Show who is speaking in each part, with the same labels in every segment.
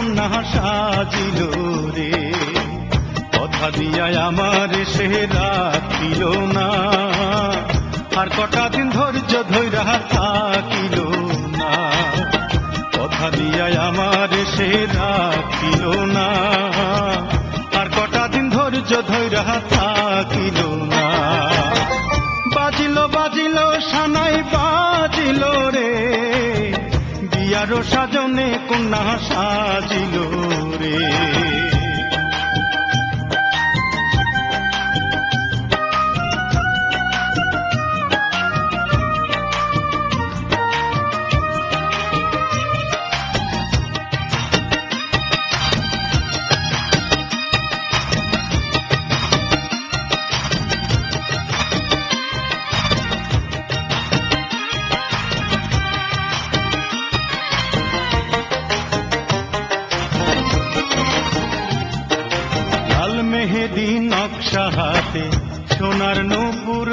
Speaker 1: কন্যা সাজিল রে। কথা দিয়ায় আমার সে রাখিল না। আর কটা দিন ধৈর্য ধৈরা থাকিল না। কথা দিয়ায় আমার সে রাখিল না। আর কটা দিন ধৈর্য ধৈরা থাকিল বিয়ার সাজনে কন্যা সাজিল মেহেদি নকশা হাতে, সোনার নূপুর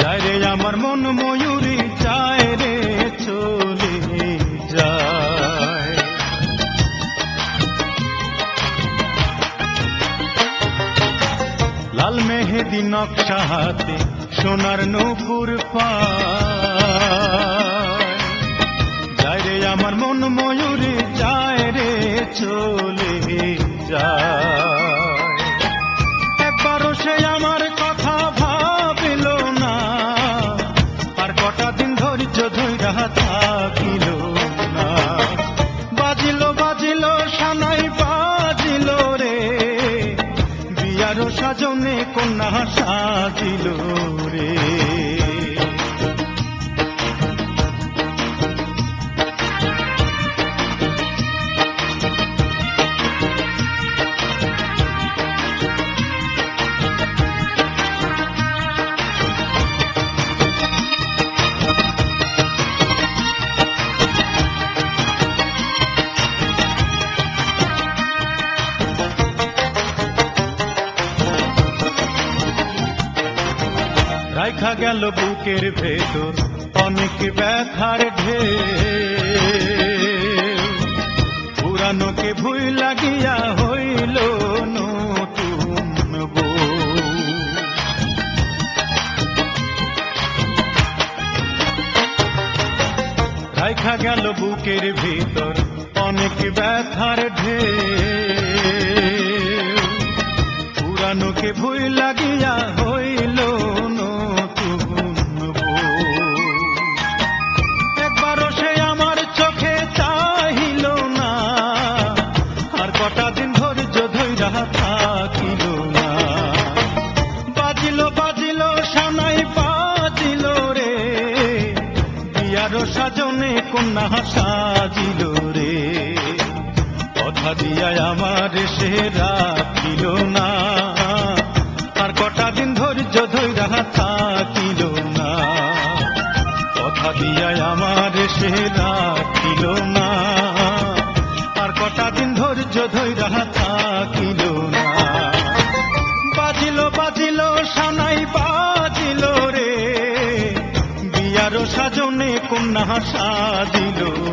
Speaker 1: যায় রে আমার মন ময়ূরী যায় রে চলে যায়। লাল মেহেদি নকশা হাতে, সোনার নূপুর পায়। যায় রে আমার মন ময়ূরে চলে যায়। একবারও সে আমার কথা ভাবিল না। আর কটা দিন ধৈর্য ধৈরা থাকিল না। বাজিল বাজিল, সানাই বাজিল রে। বিয়ার সাজনে কন্যা সাজিল রে। রাইখা গেল বুকের ভেতর, অনেক ব্যথার ঢেউ পুরানোকে ভুই লাগিয়া হইল নতুন রাইখা গেল বুকের ভিতর, অনেক ব্যথার ঢেউ পুরানোকে ভুই লাগিয়া হইল নতুন। একবারও সে আমার চোখে চাহিল না, আর কটা দিন ধৈর্য ধৈরা থাকিল না। বাজিল বাজিল, সানাই বাজিল রে, বিয়ার সাজনে কন্যা সাজিল রে। কথা দিয়ায় আমার সে রাখিল না। দিয়ায় আমার সে রাখিল না। আর কটা দিন ধৈর্য ধৈরা থাকিল না। বাজিল বাজিল, সানাই বাজিল রে। বিয়ারও সাজনে কন্যা সাজিল